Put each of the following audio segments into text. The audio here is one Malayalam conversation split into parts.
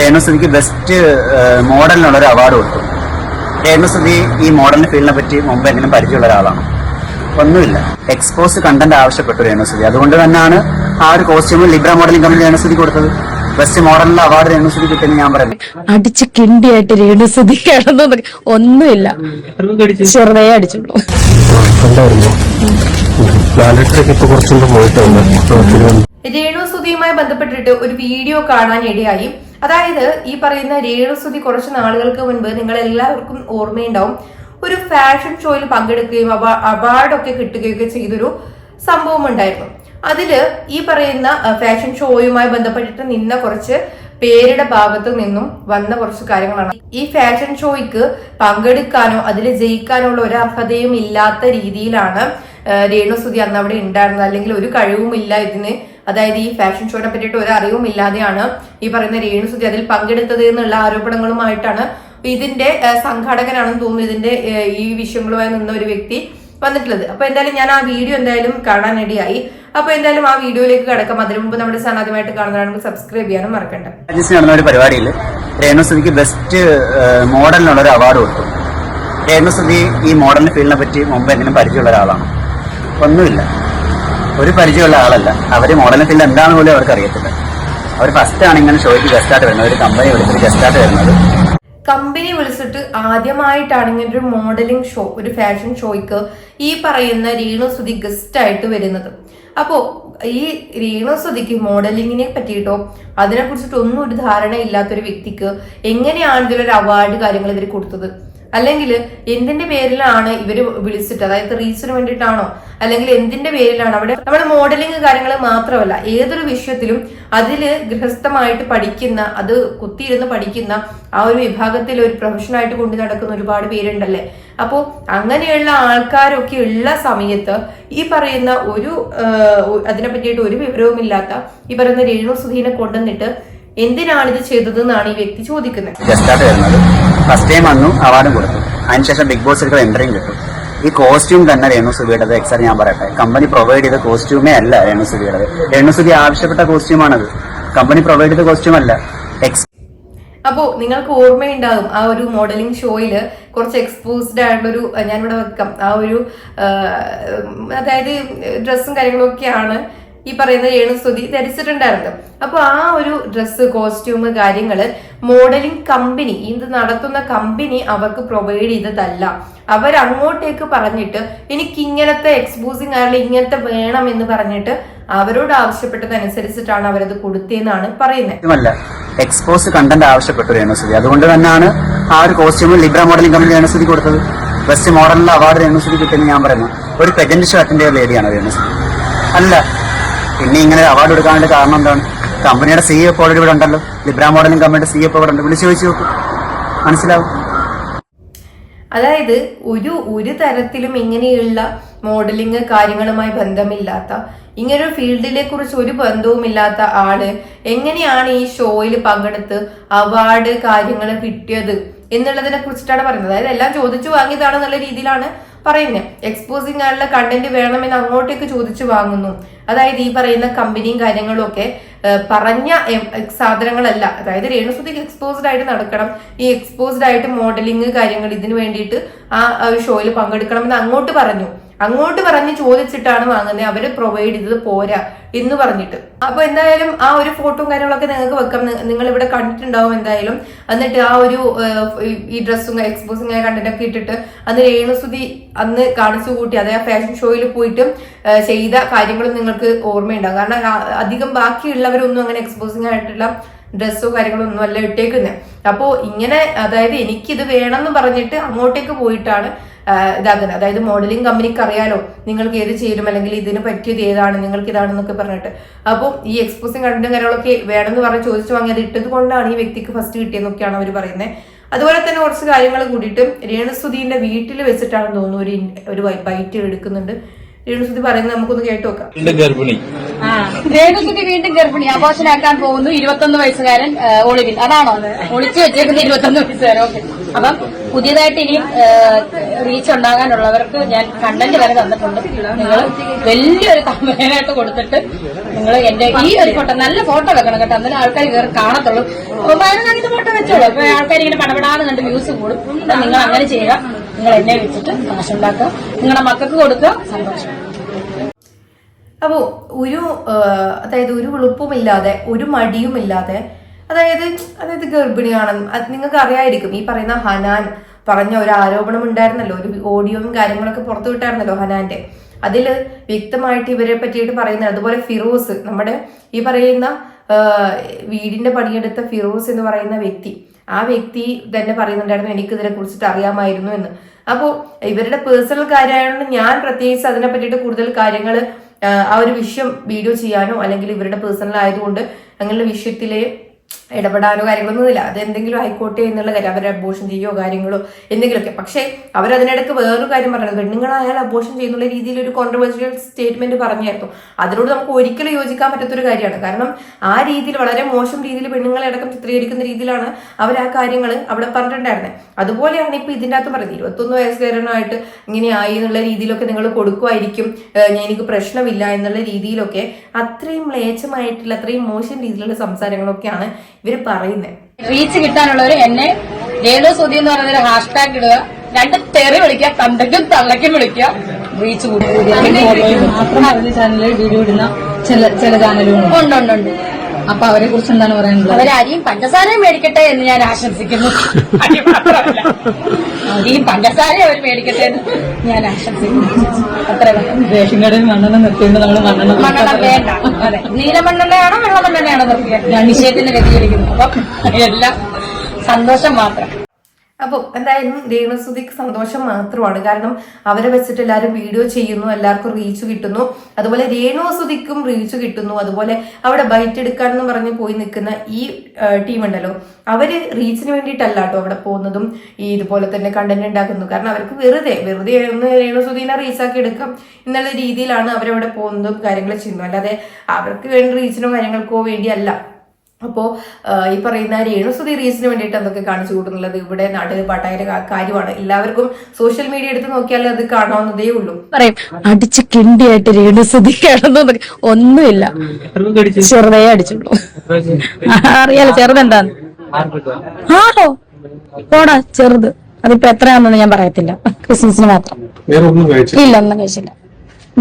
രേണുസുതിക്ക് ബെസ്റ്റ് മോഡലിനുള്ള ഒരു അവാർഡ് കൊടുത്തു. രേണുസുതി ഈ മോഡലിന് ഫീൽഡിനെ പറ്റി മുമ്പ് എങ്ങനെ പരിചയമുള്ള ഒരാളാണ്. ഒന്നുമില്ല. എക്സ്പോസ് കണ്ടന്റ് ആവശ്യപ്പെട്ടു രേണുസുതി അതുകൊണ്ട് തന്നെയാണ് ആ ഒരു കോസ്റ്റ്യൂമിൽ ലിബ്ര മോഡലിംഗ് കമ്പനി രേണുസുതി കൊടുത്തത്. ബെസ്റ്റ് മോഡലിന്റെ അവാർഡ് രേണുസുതി കിട്ടിയെന്ന് ഞാൻ പറയുന്നത് അടിച്ച് കിണ്ടിയായിട്ട് രേണുസുതി കിടന്നു ഒന്നുമില്ല. ചെറുതായി അടിച്ചുള്ളൂ. രേണു സുതിയുമായി ബന്ധപ്പെട്ടിട്ട് ഒരു വീഡിയോ കാണാൻ ഇടയായി അതായത് ഈ പറയുന്ന രേണുസുതി കുറച്ച് നാളുകൾക്ക് മുൻപ് നിങ്ങൾ എല്ലാവർക്കും ഓർമ്മയുണ്ടാവും. ഒരു ഫാഷൻ ഷോയിൽ പങ്കെടുക്കുകയും അവ- അവാർഡൊക്കെ കിട്ടുകയൊക്കെ ചെയ്തൊരു സംഭവം ഉണ്ടായിരുന്നു. അതിൽ ഈ പറയുന്ന ഫാഷൻ ഷോയുമായി ബന്ധപ്പെട്ടിട്ട് നിന്ന കുറച്ച് പേരുടെ ഭാഗത്തു നിന്നും വന്ന കുറച്ച് കാര്യങ്ങളാണ്. ഈ ഫാഷൻ ഷോയ്ക്ക് പങ്കെടുക്കാനോ അതിൽ ജയിക്കാനോ ഉള്ള ഒരു അർഹതയും ഇല്ലാത്ത രീതിയിലാണ് രേണുസുതി അന്ന് അവിടെ ഉണ്ടായിരുന്നത്. അല്ലെങ്കിൽ ഒരു കഴിവുമില്ല ഇതിന് അതായത് ഈ ഫാഷൻ ഷോനെ പറ്റിയിട്ട് ഒരു അറിവും ഇല്ലാതെയാണ് ഈ പറയുന്ന രേണു സുധി അതിൽ പങ്കെടുത്തത് എന്നുള്ള ആരോപണങ്ങളുമായിട്ടാണ് ഇതിന്റെ സംഘാടകനാണെന്ന് തോന്നുന്നു ഇതിന്റെ ഈ വിഷയങ്ങളുമായി നിന്ന ഒരു വ്യക്തി വന്നിട്ടുള്ളത്. അപ്പൊ എന്തായാലും ഞാൻ ആ വീഡിയോ എന്തായാലും കാണാനിടയായി അപ്പൊ എന്തായാലും ആ വീഡിയോയിലേക്ക് കിടക്കാം. അതിനു മുമ്പ് നമ്മുടെ സന്നാദ്യമായിട്ട് കാണുന്നതാണെങ്കിൽ സബ്സ്ക്രൈബ് ചെയ്യാനും മറക്കണ്ട. നടന്ന ഒരു പരിപാടിയിൽ രേണു സുധിക്ക് ബെസ്റ്റ് മോഡലിനുള്ള ഒരു അവാർഡ് കൊടുത്തു. രേണു സുധി ഈ മോഡലിന് ഫീൽഡിനെ പറ്റി മുമ്പ് എന്തെങ്കിലും പരിചയമുള്ള ഒരാളാണ്. ഒന്നുമില്ല. ഒരു പരിചയമുള്ള ആളല്ല. അവർ മോഡലിന് ഫീൽഡ് എന്താണെന്ന് പോലും അവർക്ക് അറിയത്തില്ല. അവർ ഫസ്റ്റ് ആണ് ഇങ്ങനെ ഷോയ്ക്ക് ഗസ്റ്റായിട്ട് വരുന്നത്. ഒരു കമ്പനി വിളിച്ചിട്ട് ഗസ്റ്റായിട്ട് വരുന്നത്. കമ്പനി വിളിച്ചിട്ട് ആദ്യമായിട്ടാണ് ഇങ്ങനെ ഒരു മോഡലിംഗ് ഷോ ഒരു ഫാഷൻ ഷോയ്ക്ക് ഈ പറയുന്ന രേണുസുതി ഗസ്റ്റ് ആയിട്ട് വരുന്നത്. അപ്പോ ഈ രേണുസുതിക്ക് മോഡലിങ്ങിനെ പറ്റിയിട്ടോ അതിനെ കുറിച്ചിട്ടൊന്നും ഒരു ധാരണ ഇല്ലാത്തൊരു വ്യക്തിക്ക് എങ്ങനെയാണ് ഇതിലൊരു അവാർഡ് കാര്യങ്ങൾ ഇവർ കൊടുത്തത്? അല്ലെങ്കിൽ എന്തിന്റെ പേരിലാണ് ഇവർ വിളിച്ചിട്ട് അതായത് റീച്ചിന് വേണ്ടിയിട്ടാണോ? അല്ലെങ്കിൽ എന്തിന്റെ പേരിലാണ്? അവിടെ നമ്മുടെ മോഡലിംഗ് കാര്യങ്ങൾ മാത്രമല്ല ഏതൊരു വിഷയത്തിലും അതിൽ ഗൃഹസ്ഥമായിട്ട് പഠിക്കുന്ന അത് കുത്തിയിരുന്ന് പഠിക്കുന്ന ആ ഒരു വിഭാഗത്തിൽ ഒരു പ്രൊഫഷനായിട്ട് കൊണ്ടു നടക്കുന്ന ഒരുപാട് പേരുണ്ടല്ലേ? അപ്പോ അങ്ങനെയുള്ള ആൾക്കാരൊക്കെ ഉള്ള സമയത്ത് ഈ പറയുന്ന ഒരു അതിനെ പറ്റിയിട്ട് ഒരു വിവരവും ഇല്ലാത്ത ഈ പറയുന്ന രേണു സുധീനെ കൊണ്ടുവന്നിട്ട് എന്തിനാണ് ഇത് ചെയ്തതെന്നാണ് ഈ വ്യക്തി ചോദിക്കുന്നത്. ഫസ്റ്റ് ടൈം വന്നു അവാർഡും കൊടുത്തു. അതിനുശേഷം ബിഗ് ബോസ് എടുക്കുന്ന എൻട്രിയും കിട്ടും. ഈ കോസ്റ്റ്യൂം തന്നെ രേണുസുബിയുടേത് എക്സാർ ഞാൻ പറയട്ടെ കമ്പനി പ്രൊവൈഡ് ചെയ്ത കോസ്റ്റ്യൂമേ അല്ല രേണുസുബിയുടേത് രേണുസുബി ആവശ്യപ്പെട്ട കോസ്റ്റ്യൂമാണത് കമ്പനി പ്രൊവൈഡ് ചെയ്ത കോസ്റ്റ്യൂം അല്ല. എക്സ് അപ്പോ നിങ്ങൾക്ക് ഓർമ്മയുണ്ടാകും ആ ഒരു മോഡലിംഗ് ഷോയിൽ കുറച്ച് എക്സ്പോസ്ഡ് ആയിട്ടുള്ളൊരു ഞാനിവിടെ വെക്കാം. ആ ഒരു അതായത് ഡ്രസ്സും കാര്യങ്ങളും ഒക്കെയാണ് ഈ പറയുന്ന രേണുസ്തുതി ധരിച്ചിട്ടുണ്ടായിരുന്നു. അപ്പൊ ആ ഒരു ഡ്രസ്സ് കോസ്റ്റ്യൂം കാര്യങ്ങൾ മോഡലിംഗ് കമ്പനി ഇത് നടത്തുന്ന കമ്പനി അവർക്ക് പ്രൊവൈഡ് ചെയ്തതല്ല. അവർ അങ്ങോട്ടേക്ക് പറഞ്ഞിട്ട് എനിക്ക് ഇങ്ങനത്തെ എക്സ്പോസിങ് ആയാലും ഇങ്ങനത്തെ വേണം എന്ന് പറഞ്ഞിട്ട് അവരോട് ആവശ്യപ്പെട്ടതനുസരിച്ചിട്ടാണ് അവരത് കൊടുത്തതെന്നാണ് പറയുന്നത്. എക്സ്പോസ് കണ്ടന്റ് ആവശ്യപ്പെട്ടു രേണുസുതി അതുകൊണ്ട് തന്നെയാണ് ആ ഒരു കോസ്റ്റ്യൂമിൽ ലിബ്ര മോഡലിംഗ് കമ്പനി രേണുസുതി കൊടുത്തത്. ബെസ്റ്റ് മോഡലിന്റെ അവാർഡ് രേണുസുതി കിട്ടിയെന്ന് ഞാൻ പറയുന്നു. ഒരു പ്രജന്റ് ഷോ അറ്റൻഡ് ചെയ്ത ലേഡിയാണ് രേണുസുതി അല്ല പിന്നെ ഇങ്ങനെ അവാർഡ് എടുക്കാനുള്ള കാരണം എന്താണ്? കമ്പനിയുടെ സി എഫ് ഓൾറെഡി ഇവിടെ ഉണ്ടല്ലോ. ലിബ്ര മോഡലിംഗ് കമ്പനിയുടെ സി എഫ് ഇവിടെ ഉണ്ട്. വിളിച്ചു ചോദിച്ചു നോക്കും. മനസ്സിലാവും? അതായത് ഒരു ഒരു തരത്തിലും ഇങ്ങനെയുള്ള മോഡലിംഗ് കാര്യങ്ങളുമായി ബന്ധമില്ലാത്ത ഇങ്ങനൊരു ഫീൽഡിനെ കുറിച്ച് ഒരു ബന്ധവുമില്ലാത്ത ആൾ എങ്ങനെയാണ് ഈ ഷോയിൽ പങ്കെടുത്ത് അവാർഡ് കാര്യങ്ങൾ കിട്ടിയത് എന്നുള്ളതിനെ കുറിച്ചിട്ടാണ് പറയുന്നത്. അതായത് എല്ലാം ചോദിച്ചു വാങ്ങിയതാണെന്നുള്ള രീതിയിലാണ് പറയുന്നത് എക്സ്പോസിംഗ് ആയിട്ടുള്ള കണ്ടന്റ് വേണമെന്ന് അങ്ങോട്ടേക്ക് ചോദിച്ചു വാങ്ങുന്നു. അതായത് ഈ പറയുന്ന കമ്പനിയും കാര്യങ്ങളും ഒക്കെ പറഞ്ഞ സാധനങ്ങളല്ല. അതായത് രേണുസുതിക്ക് എക്സ്പോസ്ഡ് ആയിട്ട് നടക്കണം. ഈ എക്സ്പോസ്ഡ് ആയിട്ട് മോഡലിംഗ് കാര്യങ്ങൾ ഇതിനു വേണ്ടിയിട്ട് ആ ഷോയിൽ പങ്കെടുക്കണമെന്ന് അങ്ങോട്ട് പറഞ്ഞു. അങ്ങോട്ട് പറഞ്ഞ് ചോദിച്ചിട്ടാണ് വാങ്ങുന്നത് അവർ പ്രൊവൈഡ് ചെയ്തത് പോരാ എന്ന് പറഞ്ഞിട്ട്. അപ്പൊ എന്തായാലും ആ ഒരു ഫോട്ടോയും കാര്യങ്ങളൊക്കെ നിങ്ങൾക്ക് വെക്കാം. നിങ്ങൾ ഇവിടെ കണ്ടിട്ടുണ്ടാവും എന്തായാലും. എന്നിട്ട് ആ ഒരു ഈ- ഡ്രസ്സും ആയ കണ്ടന്റ് ഇട്ടിട്ട് അന്ന് രേണുസുതി അന്ന് കാണിച്ചു കൂട്ടി. അതായത് ഫാഷൻ ഷോയിൽ പോയിട്ട് ചെയ്ത കാര്യങ്ങളും നിങ്ങൾക്ക് ഓർമ്മയുണ്ടാവും. കാരണം അധികം ബാക്കിയുള്ളവരൊന്നും അങ്ങനെ എക്സ്പോസിങ് ആയിട്ടുള്ള ഡ്രസ്സോ കാര്യങ്ങളോ ഒന്നും അല്ല ഇട്ടേക്കുന്നത് അപ്പോൾ ഇങ്ങനെ അതായത് എനിക്കിത് വേണമെന്ന് പറഞ്ഞിട്ട് അങ്ങോട്ടേക്ക് പോയിട്ടാണ് ഇതാക്കുന്നത് അതായത് മോഡലിംഗ് കമ്പനിക്ക് അറിയാലോ നിങ്ങൾക്ക് ഏത് ചേരും അല്ലെങ്കിൽ ഇതിന് പറ്റിയത് ഏതാണ് നിങ്ങൾക്ക് ഇതാണെന്നൊക്കെ പറഞ്ഞിട്ട്. അപ്പോൾ ഈ എക്സ്പോസിങ് കണ്ടന്റും കാര്യങ്ങളൊക്കെ വേണമെന്ന് പറഞ്ഞ് ചോദിച്ചു വാങ്ങി അത് ഇട്ടത് കൊണ്ടാണ് ഈ വ്യക്തിക്ക് ഫസ്റ്റ് കിട്ടിയെന്നൊക്കെയാണ് അവർ പറയുന്നത് അതുപോലെ തന്നെ കുറച്ച് കാര്യങ്ങൾ കൂടിയിട്ട് രേണുസുധീന്റെ വീട്ടിൽ വെച്ചിട്ടാണെന്ന് തോന്നുന്നു ഒരു ഒരു ബൈറ്റ് എടുക്കുന്നുണ്ട്. രേണുസുധി പറയുന്നത് നമുക്കൊന്ന് കേട്ടു നോക്കാം. ഗർഭിണി. രേണുസുതി വീണ്ടും ഗർഭിണി. ആഘോഷനാക്കാൻ പോകുന്നു ഇരുപത്തൊന്ന് വയസ്സുകാരൻ ഒളിവിൽ. അതാണോ ഒളിച്ചു വെച്ചേക്കുന്നത് ഇരുപത്തൊന്ന് വയസ്സുകാരൻ. ഓക്കെ. അപ്പം പുതിയതായിട്ട് ഇനിയും റീച്ച് ഉണ്ടാകാനുള്ളവർക്ക് ഞാൻ കണ്ടന്റ് വരെ തന്നിട്ടുണ്ട്. നിങ്ങൾ വലിയൊരു കമ്പനിയായിട്ട് കൊടുത്തിട്ട് നിങ്ങൾ എന്റെ ഈ ഒരു ഫോട്ടോ നല്ല ഫോട്ടോ വെക്കണം കേട്ടോ. എന്നാലും ആൾക്കാർ കയറി കാണത്തുള്ളൂ. അപ്പൊ പതിനൊന്നാമത്തെ ഫോട്ടോ വെച്ചോളൂ. അപ്പൊ ആൾക്കാർ ഇങ്ങനെ പടപെടാതെ കണ്ട് വ്യൂസ് കൂടും. നിങ്ങൾ അങ്ങനെ ചെയ്യുക. നിങ്ങൾ എന്നെ വിളിച്ചിട്ട് കാശുണ്ടാക്കുക നിങ്ങളുടെ മക്കൾക്ക് കൊടുക്കുക. സന്തോഷം. അപ്പോൾ ഒരു അതായത് ഒരു വെളുപ്പുമില്ലാതെ ഒരു മടിയുമില്ലാതെ അതായത് അതായത് ഗർഭിണിയാണെന്ന് നിങ്ങൾക്ക് അറിയായിരിക്കും. ഈ പറയുന്ന ഹനാൻ പറഞ്ഞ ഒരു ആരോപണം ഉണ്ടായിരുന്നല്ലോ. ഒരു ഓഡിയോയും കാര്യങ്ങളൊക്കെ പുറത്തു വിട്ടായിരുന്നല്ലോ ഹനാന്റെ. അതിൽ വ്യക്തമായിട്ട് ഇവരെ പറ്റിയിട്ട് പറയുന്നത് അതുപോലെ ഫിറോസ് നമ്മുടെ ഈ പറയുന്ന വീടിന്റെ പണിയെടുത്ത ഫിറോസ് എന്ന് പറയുന്ന വ്യക്തി. ആ വ്യക്തി തന്നെ പറയുന്നുണ്ടായിരുന്നു എനിക്ക് ഇതിനെ കുറിച്ചിട്ട് അറിയാമായിരുന്നു എന്ന്. അപ്പോൾ ഇവരുടെ പേഴ്സണൽ കാര്യമായതുകൊണ്ട് ഞാൻ പ്രത്യേകിച്ച് അതിനെ പറ്റിയിട്ട് കൂടുതൽ കാര്യങ്ങൾ ആ ഒരു വിഷയം വീഡിയോ ചെയ്യാനോ അല്ലെങ്കിൽ ഇവരുടെ പേഴ്സണൽ ആയതുകൊണ്ട് അങ്ങനെയുള്ള വിഷയത്തിലെ ഇടപെടാനോ കാര്യങ്ങളൊന്നുമില്ല. അത് എന്തെങ്കിലും ആയിക്കോട്ടെ എന്നുള്ള കാര്യം അവരെ അബോഷൻ ചെയ്യോ കാര്യങ്ങളോ എന്തെങ്കിലുമൊക്കെ. പക്ഷേ അവരതിനിടയ്ക്ക് വേറൊരു കാര്യം പറഞ്ഞത്. പെണ്ണുങ്ങളായാൽ അബോഷൻ ചെയ്യുന്നുള്ള രീതിയിൽ ഒരു കോൺട്രവേഴ്സ്യൽ സ്റ്റേറ്റ്മെന്റ് പറഞ്ഞായിരുന്നു. അതിനോട് നമുക്ക് ഒരിക്കലും യോജിക്കാൻ പറ്റാത്തൊരു കാര്യമാണ്. കാരണം ആ രീതിയിൽ വളരെ മോശം രീതിയിൽ പെണ്ണുങ്ങളെ അടക്കം ചിത്രീകരിക്കുന്ന രീതിയിലാണ് അവർ ആ കാര്യങ്ങൾ അവിടെ പറഞ്ഞിട്ടുണ്ടായിരുന്നത് അതുപോലെയാണ് ഇപ്പൊ ഇതിന്റെ അകത്ത് പറയുന്നത്. ഇരുപത്തൊന്ന് വയസ്സുകാരനായിട്ട് ഇങ്ങനെ ആയി എന്നുള്ള രീതിയിലൊക്കെ നിങ്ങൾ കൊടുക്കുമായിരിക്കും എനിക്ക് പ്രശ്നമില്ല എന്നുള്ള രീതിയിലൊക്കെ അത്രയും മ്ലേച്ഛമായിട്ടുള്ള അത്രയും മോശം രീതിയിലുള്ള സംസാരങ്ങളൊക്കെയാണ് ഇവർ പറയുന്നത് റീച്ച് കിട്ടാനുള്ളവർ എന്നെ രേണു സുധി എന്ന് പറയുന്ന ഒരു ഹാഷ്ടാഗ് ഇടുക. രണ്ട് തെറി വിളിക്കുക തന്തയ്ക്കും തള്ളയ്ക്കും വിളിക്കുക. റീച്ച് മാത്രം ചാനലിൽ വീഡിയോ ഇടുന്ന ചില ചില ചാനലുകളുണ്ട് ഉണ്ട് ഉണ്ട് ഉണ്ട്. അപ്പൊ അവരെ കുറിച്ച് എന്താണ് പറയാനുള്ളത്? അവരാരെയും പഞ്ചസാരയും മേടിക്കട്ടെ എന്ന് ഞാൻ ആശംസിക്കുന്നു. അരിയും പഞ്ചസാരയും അവർ മേടിക്കട്ടെ എന്ന് ഞാൻ ആശംസിക്കുന്നു. അത്ര റേഷൻ കടയിൽ മണ്ണെണ്ണ നിർത്തിയിട്ട് നമ്മൾ മണ്ണെണ്ണ മണ്ണെണ്ണ വേണ്ട. അതെ. നീലമണ്ണെണ്ണയാണോ വെള്ളമണ്ണെണ്ണയാണോ നിർത്തിയത്? ഞാൻ നിഷേധത്തിന് വ്യതിചരിക്കുന്നു അപ്പം എല്ലാം സന്തോഷം മാത്രം. അപ്പോൾ എന്തായാലും രേണുസുതിക്ക് സന്തോഷം മാത്രമാണ്. കാരണം അവരെ വെച്ചിട്ട് എല്ലാവരും വീഡിയോ ചെയ്യുന്നു എല്ലാവർക്കും റീച്ച് കിട്ടുന്നു. അതുപോലെ രേണുസുതിക്കും റീച്ച് കിട്ടുന്നു. അതുപോലെ അവിടെ ബൈറ്റ് എടുക്കാനെന്ന് പറഞ്ഞ് പോയി നിൽക്കുന്ന ഈ ടീം ഉണ്ടല്ലോ. അവർ റീച്ചിന് വേണ്ടിയിട്ടല്ല കേട്ടോ അവിടെ പോകുന്നതും ഈ ഇതുപോലെ തന്നെ കണ്ടന്റ് ഉണ്ടാക്കുന്നു കാരണം അവർക്ക് വെറുതെ വെറുതെ ഒന്ന് രേണുസുതിനെ റീച്ചാക്കി എടുക്കാം എന്നുള്ള രീതിയിലാണ് അവരവിടെ പോകുന്നതും കാര്യങ്ങൾ ചെയ്യുന്നു അല്ലാതെ അവർക്ക് വേണ്ടി റീച്ചിനോ കാര്യങ്ങൾക്കോ വേണ്ടിയല്ല. അപ്പോ ഈ പറയുന്ന രേണുസുതി റീസിന് വേണ്ടിയിട്ട് എന്തൊക്കെ കാണിച്ചു കൂട്ടുന്നുള്ളത്? ഇവിടെ നാട്ടിൽ പാട്ടായ കാര്യമാണ്. എല്ലാവർക്കും സോഷ്യൽ മീഡിയ എടുത്ത് നോക്കിയാൽ അത് കാണാവുന്നതേ ഉള്ളൂ. പറയും അടിച്ച് കിണ്ടിയായിട്ട് രേണുസുതി കിടന്നു. ഒന്നുമില്ല. ചെറുതേ അടിച്ചുള്ളൂ. അറിയാലോ ചെറുതെന്താന്ന്? ആണോ? പോടാ ചെറുത്. അതിപ്പോ എത്രയാണെന്ന് ഞാൻ പറയത്തില്ല. ക്രിസ്മസിന് മാത്രം. ഇല്ല ഒന്നും കഴിച്ചില്ല.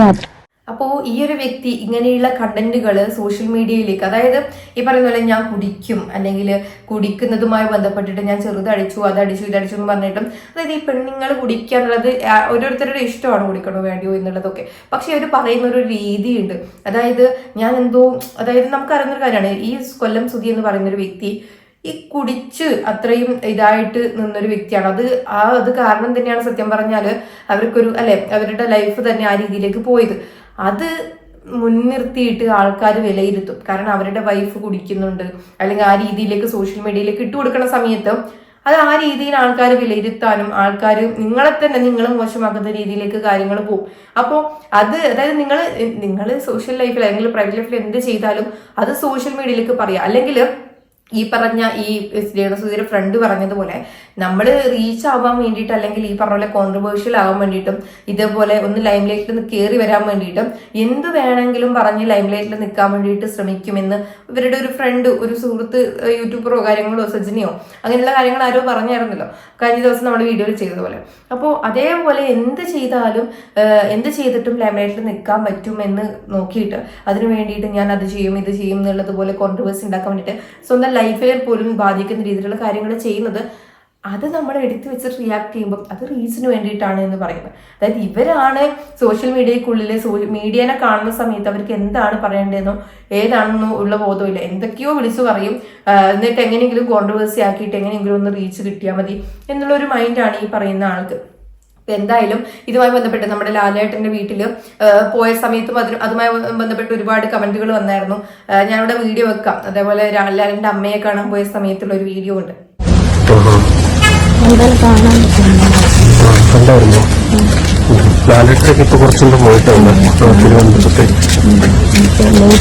മാത്രം. അപ്പോൾ ഈ ഒരു വ്യക്തി ഇങ്ങനെയുള്ള കണ്ടന്റുകൾ സോഷ്യൽ മീഡിയയിലേക്ക് അതായത് ഈ പറയുന്ന പോലെ ഞാൻ കുടിക്കും അല്ലെങ്കിൽ കുടിക്കുന്നതുമായി ബന്ധപ്പെട്ടിട്ട് ഞാൻ ചെറുതടിച്ചു അതടിച്ചു ഇതടിച്ചു എന്ന് പറഞ്ഞിട്ടും അതായത് ഈ പെണ്ണുങ്ങൾ കുടിക്കുക എന്നുള്ളത് ഓരോരുത്തരുടെ ഇഷ്ടമാണ് കുടിക്കണോ വേണ്ടിയോ എന്നുള്ളതൊക്കെ. പക്ഷെ അവർ പറയുന്ന ഒരു രീതിയുണ്ട്. അതായത് ഞാൻ എന്തോ അതായത് നമുക്കറിയുന്നൊരു കാര്യമാണ് ഈ കൊല്ലം സുധി എന്ന് പറയുന്നൊരു വ്യക്തി ഈ കുടിച്ച് അത്രയും ഇതായിട്ട് നിന്നൊരു വ്യക്തിയാണ്. അത് ആ അത് കാരണം തന്നെയാണ് സത്യം പറഞ്ഞാൽ അവർക്കൊരു അല്ലെ അവരുടെ ലൈഫ് തന്നെ ആ രീതിയിലേക്ക് പോയത്. അത് മുൻനിർത്തിയിട്ട് ആൾക്കാർ വിലയിരുത്തും. കാരണം അവരുടെ വൈഫ് കുടിക്കുന്നുണ്ട്. അല്ലെങ്കിൽ ആ രീതിയിലേക്ക് സോഷ്യൽ മീഡിയയിലേക്ക് ഇട്ട് കൊടുക്കുന്ന സമയത്ത് അത് ആ രീതിയിൽ ആൾക്കാർ വിലയിരുത്താനും ആൾക്കാർ നിങ്ങളെ തന്നെ നിങ്ങൾ മോശമാക്കുന്ന രീതിയിലേക്ക് കാര്യങ്ങൾ പോകും അപ്പോൾ അത് അതായത് നിങ്ങൾ നിങ്ങൾ സോഷ്യൽ ലൈഫിൽ അല്ലെങ്കിൽ പ്രൈവറ്റ് ലൈഫിൽ എന്ത് ചെയ്താലും അത് സോഷ്യൽ മീഡിയയിലേക്ക് പറയാം. അല്ലെങ്കിൽ ഈ പറഞ്ഞ ഈ രേണുസുതിയുടെ ഫ്രണ്ട് പറഞ്ഞതുപോലെ നമ്മൾ റീച്ച് ആവാൻ വേണ്ടിയിട്ട് അല്ലെങ്കിൽ ഈ പറഞ്ഞ പോലെ കോൺട്രവേഴ്ഷ്യൽ ആവാൻ വേണ്ടിയിട്ടും ഇതേപോലെ ഒന്ന് ലൈംലൈറ്റിൽ നിന്ന് കയറി വരാൻ വേണ്ടിയിട്ടും എന്ത് വേണമെങ്കിലും പറഞ്ഞ് ലൈം ലൈറ്റിൽ നിൽക്കാൻ വേണ്ടിയിട്ട് ശ്രമിക്കുമെന്ന് ഇവരുടെ ഒരു ഫ്രണ്ട് ഒരു സുഹൃത്ത് യൂട്യൂബറോ കാര്യങ്ങളോ സജിനിയോ അങ്ങനെയുള്ള കാര്യങ്ങൾ ആരോ പറഞ്ഞായിരുന്നല്ലോ കഴിഞ്ഞ ദിവസം നമ്മൾ വീഡിയോയിൽ ചെയ്തതുപോലെ. അപ്പോൾ അതേപോലെ എന്ത് ചെയ്താലും എന്ത് ചെയ്തിട്ടും ലൈംലൈറ്റിൽ നിൽക്കാൻ പറ്റുമെന്ന് നോക്കിയിട്ട് അതിന് വേണ്ടിയിട്ട് ഞാൻ അത് ചെയ്യും ഇത് ചെയ്യും എന്നുള്ളതുപോലെ കോൺട്രവേഴ്സി ഉണ്ടാക്കാൻ വേണ്ടിയിട്ട് സ്വന്തം ലൈഫിൽ പോലും ബാധിക്കുന്ന രീതിയിലുള്ള കാര്യങ്ങൾ ചെയ്യുന്നത് അത് നമ്മൾ എടുത്തു വെച്ചിട്ട് റിയാക്ട് ചെയ്യുമ്പോൾ അത് റീച്ചിന് വേണ്ടിയിട്ടാണ് എന്ന് പറയുന്നത്. അതായത് ഇവരാണ് സോഷ്യൽ മീഡിയക്കുള്ളിൽ മീഡിയനെ കാണുന്ന സമയത്ത് അവർക്ക് എന്താണ് പറയേണ്ടതെന്നോ ഏതാണെന്നോ ഉള്ള ബോധമില്ല. എന്തൊക്കെയോ വിളിച്ചു പറയും. എന്നിട്ട് എങ്ങനെയെങ്കിലും കോൺട്രവേഴ്സി ആക്കിയിട്ട് എങ്ങനെയെങ്കിലും ഒന്ന് റീച്ച് കിട്ടിയാൽ മതി എന്നുള്ളൊരു മൈൻഡാണ് ഈ പറയുന്ന ആൾക്ക്. അപ്പൊ എന്തായാലും ഇതുമായി ബന്ധപ്പെട്ട് നമ്മുടെ ലാലേട്ടന്റെ വീട്ടിൽ പോയ സമയത്തും അതിന് അതുമായി ബന്ധപ്പെട്ട് ഒരുപാട് കമന്റുകൾ വന്നായിരുന്നു ഞാനിവിടെ വീഡിയോ വെക്കാം അതേപോലെ ലാലേട്ടന്റെ അമ്മയെ കാണാൻ പോയ സമയത്തുള്ള ഒരു വീഡിയോ ഉണ്ട് കണ്ടായിരുന്നോ ലാലേട്ടനൊക്കെ ഇപ്പൊ കുറച്ചുകൊണ്ട് പോയിട്ടുണ്ട് ആ, തിരുവനന്തപുരത്ത് ഉം.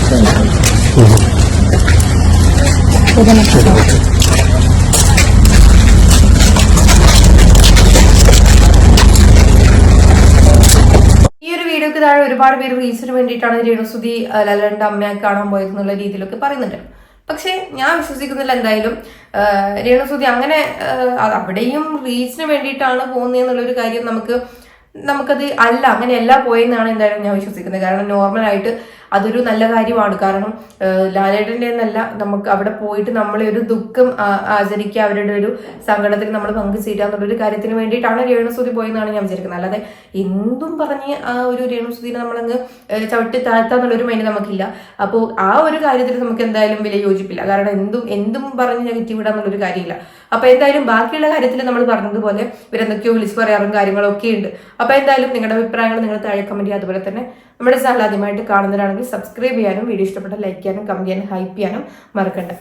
ഈ ഒരു വീഡിയോക്ക് താഴെ ഒരുപാട് പേര് റീച്ചിന് വേണ്ടിയിട്ടാണ് രേണുസുതി ലലന്റെ അമ്മയെ കാണാൻ പോയത് എന്നുള്ള രീതിയിലൊക്കെ പറയുന്നുണ്ട്. പക്ഷെ ഞാൻ വിശ്വസിക്കുന്നില്ല എന്തായാലും രേണുസുതി അങ്ങനെ അവിടെയും റീച്ചിന് വേണ്ടിയിട്ടാണ് പോകുന്നതെന്നുള്ളൊരു കാര്യം നമുക്ക് നമുക്കത് അല്ല അങ്ങനെയല്ല പോയെന്നാണ് എന്തായാലും ഞാൻ വിശ്വസിക്കുന്നത്. കാരണം നോർമലായിട്ട് അതൊരു നല്ല കാര്യമാണ്. കാരണം ലാലേട്ടന്റെ എന്നല്ല നമുക്ക് അവിടെ പോയിട്ട് നമ്മളെ ഒരു ദുഃഖം ആചരിക്കുക അവരുടെ ഒരു സങ്കടത്തിൽ നമ്മൾ പങ്കുചേരുക എന്നുള്ളൊരു കാര്യത്തിന് വേണ്ടിയിട്ടാണ് രേണുസുതി പോയെന്നാണ് ഞാൻ വിചാരിക്കുന്നത്. അല്ലാതെ എന്തും പറഞ്ഞ് ആ ഒരു രേണുസുതിനെ നമ്മളങ്ങ് ചവിട്ടി താഴ്ത്താന്നുള്ളൊരു മൈൻഡ് നമുക്കില്ല. അപ്പോൾ ആ ഒരു കാര്യത്തിൽ നമുക്ക് എന്തായാലും വില യോജിപ്പില്ല. കാരണം എന്തും എന്തും പറഞ്ഞ് നെഗറ്റീവ് ഇടാന്നുള്ളൊരു കാര്യമില്ല. അപ്പോൾ എന്തായാലും ബാക്കിയുള്ള കാര്യത്തിൽ നമ്മൾ പറഞ്ഞതുപോലെ ഇവരെന്തൊക്കെയോ വിളിച്ചു പറയാറും കാര്യങ്ങളൊക്കെ ഉണ്ട് അപ്പോൾ എന്തായാലും നിങ്ങളുടെ അഭിപ്രായങ്ങൾ നിങ്ങൾ താഴെ കമന്റ് ചെയ്യുക. അതുപോലെ തന്നെ നമ്മുടെ ചാനൽ ആദ്യമായിട്ട് കാണുന്നവരാണെങ്കിൽ സബ്സ്ക്രൈബ് ചെയ്യാനും വീഡിയോ ഇഷ്ടപ്പെട്ട ലൈക്ക് ചെയ്യാനും കമന്റ് ചെയ്യാനും ഹൈപ്പ് ചെയ്യാനും മറക്കണ്ട.